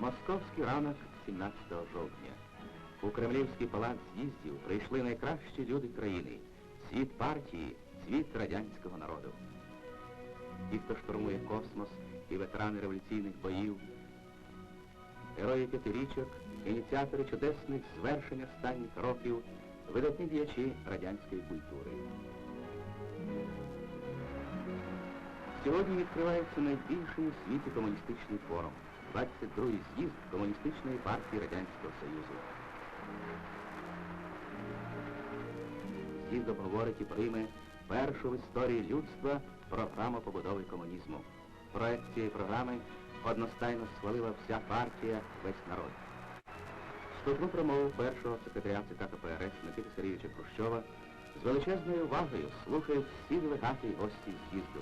Московський ранок 17 жовтня. У Кремлівський палац з'їздів прийшли найкращі люди країни, світ партії, світ радянського народу. Ті, хто штурмує космос і ветерани революційних боїв, герої п'ятирічок, ініціатори чудесних звершень останніх років, видатні діячі радянської культури. Сьогодні відкривається найбільший у світі комуністичний форум, 22-й з'їзд Комуністичної партії Радянського Союзу. З'їзд обговорить і прийме першу в історії людства програму побудови комунізму. Проект цієї програми одностайно схвалила вся партія, весь народ. Вступну промову першого секретаря ЦК КПРС Микити Сергійовича Хрущова з величезною увагою слухають всі делегати і гості з'їзду.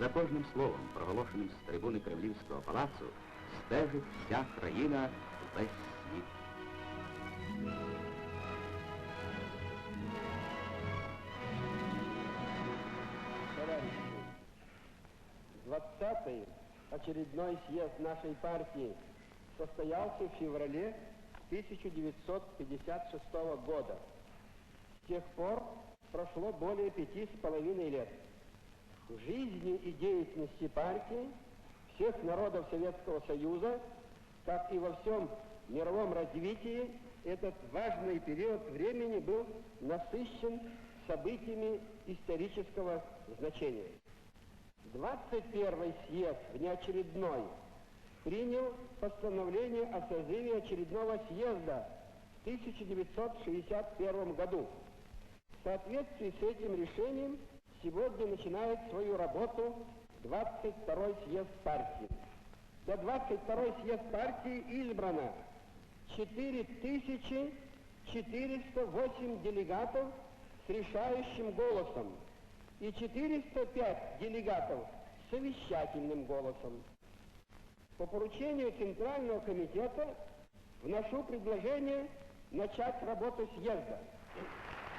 За кожним словом, проголошеним з трибуни Кремлівського палацу, стежить вся країна, весь світ. Товарищи, 20-й очередной съезд нашей партии состоялся в феврале 1956 года. С тех пор прошло более пяти с половиной лет. Жизни и деятельности партии всех народов Советского Союза, как и во всем мировом развитии, этот важный период времени был насыщен событиями исторического значения. 21 съезд внеочередной принял постановление о созыве очередного съезда в 1961 году. В соответствии с этим решением сегодня начинает свою работу 22 съезд партии. За 22 съезд партии избрано 4408 делегатов с решающим голосом и 405 делегатов с совещательным голосом. По поручению Центрального комитета вношу предложение начать работу съезда.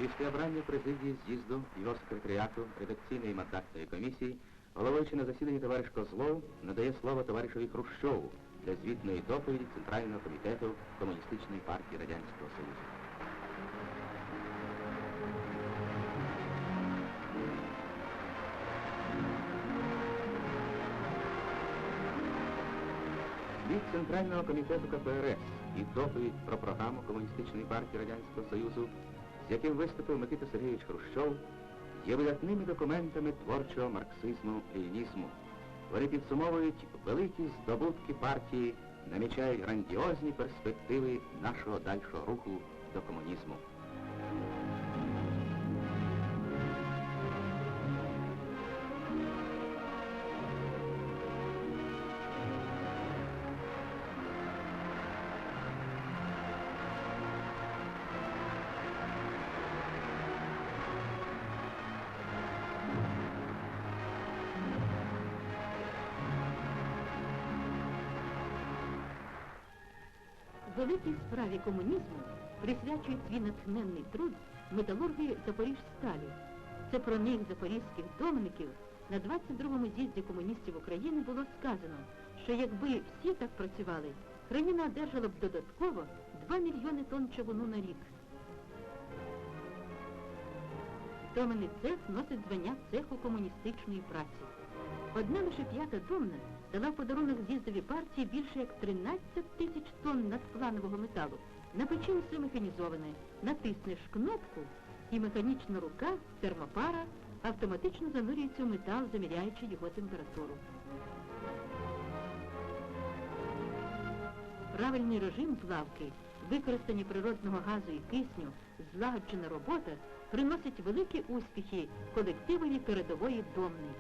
Після обрання президії з'їзду його секретаріату редакційної мандатної комісії, головуючи на засіданні товариш Козлов, надає слово товаришеві Хрущову для звітної доповіді Центрального комітету Комуністичної партії Радянського Союзу. Від Центрального комітету КПРС і доповідь про програму Комуністичної партії Радянського Союзу, з яким виступив Микита Сергійович Хрущов, є видатними документами творчого марксизму лінізму. Вони підсумовують великі здобутки партії, намічають грандіозні перспективи нашого дальшого руху до комунізму. Великій справі комунізму присвячує свій натхненний труд металургії Запоріжсталі. Це про них запорізьких доменників на 22-му з'їзді комуністів України було сказано, що якби всі так працювали, країна одержала б додатково 2 мільйони тонн човуну на рік. Доменний цех носить звання цеху комуністичної праці. Одна лише п'ята домна дала в подарунок з'їздові партії більше як 13 тисяч тонн надпланового металу. На печі все механізоване. Натиснеш кнопку, і механічна рука, термопара автоматично занурюється в метал, заміряючи його температуру. Правильний режим плавки, використання природного газу і кисню, злагоджена робота приносить великі успіхи колективові передової домни.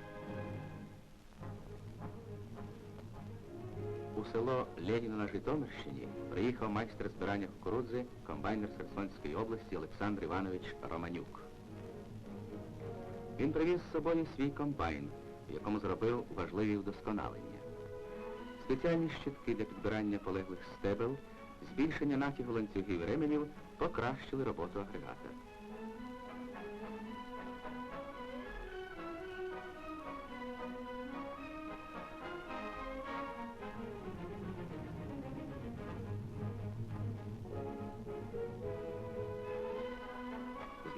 У село Леніна на Житомирщині приїхав майстер збирання кукурудзи, комбайнер Херсонської області Олександр Іванович Романюк. Він привіз з собою свій комбайн, в якому зробив важливі вдосконалення. Спеціальні щитки для підбирання полеглих стебел, збільшення натягу ланцюгів ременів покращили роботу агрегата.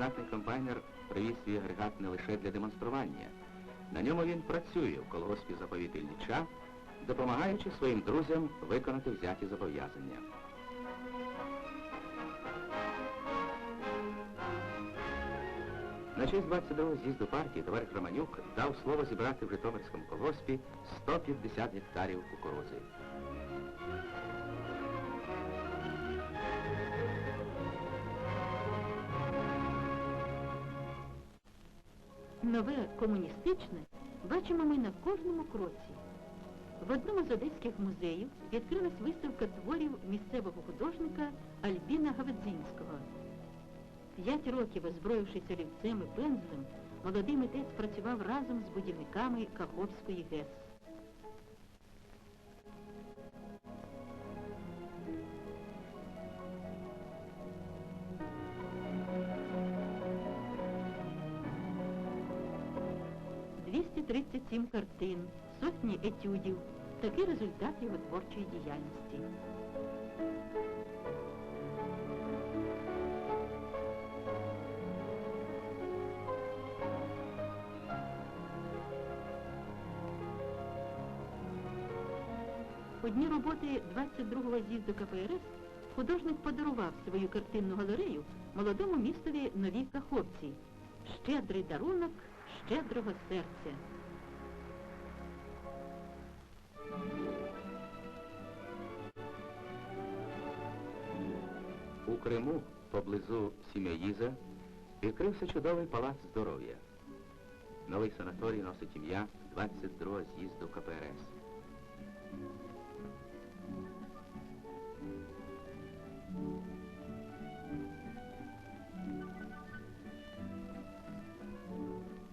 Знатний комбайнер привіз свій агрегат не лише для демонстрування. На ньому він працює в колгоспі заповіт допомагаючи своїм друзям виконати взяті зобов'язання. На честь 22-го з'їзду партії товариш Романюк дав слово зібрати в Житомирському колгоспі 150 гектарів кукурузи. Нове комуністичне бачимо ми на кожному кроці. В одному з одеських музеїв відкрилась виставка творів місцевого художника Альбіна Гаведзінського. П'ять років, озброївшись олівцем і пензлем, молодий митець працював разом з будівниками Каховської ГЕС. «237 картин, сотні етюдів. Такий результат його творчої діяльності. У дні роботи 22-го з'їзду КПРС художник подарував свою картинну галерею молодому містові Новій Каховці. Щедрий дарунок щедрого серця. У Криму, поблизу Сім'яїза, відкрився чудовий палац здоров'я. Новий санаторій носить ім'я 22-го з'їзду КПРС.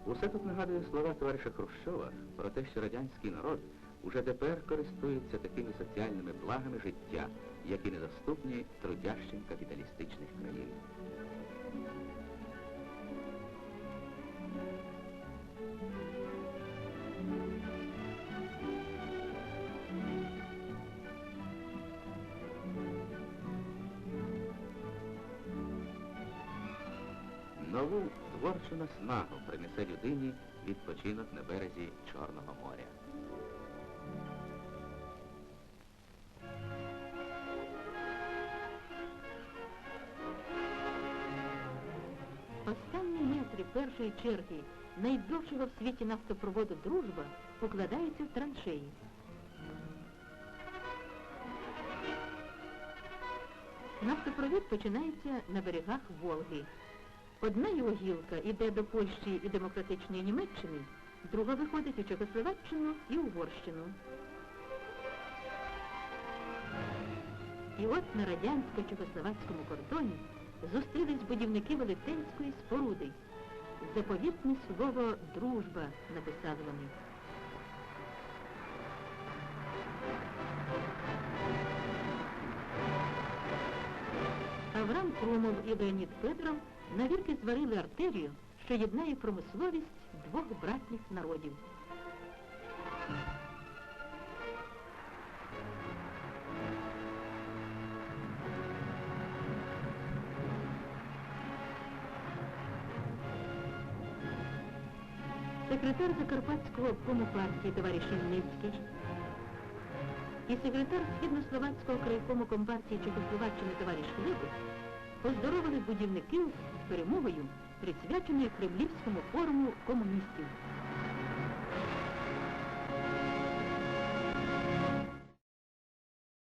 Усе тут нагадує слова товариша Хрущова про те, що радянський народ уже тепер користується такими соціальними благами життя, які недоступні трудящим капіталістичних країн. Нову творчу наснагу принесе людині відпочинок на березі Чорного моря. Останні метри першої черги найдовшого в світі нафтопроводу «Дружба» укладаються в траншеї. Нафтопровід починається на берегах Волги. Одна його гілка йде до Польщі і Демократичної Німеччини, друга виходить у Чехословаччину і Угорщину. І от на радянсько-чехословацькому кордоні зустрілись будівники велетенської споруди. Заповітне слово дружба написали вони. Авраам Крумов і Леонід Федоров навірки зварили артерію, що єднає промисловість двох братніх народів. Секретар Закарпатського обкому партії товариш Ільницький і секретар Східнословацького крайкому компартії Чехословаччини товариш Хлебус поздоровили будівників перемогою, присвяченою Кремлівському форуму комуністів.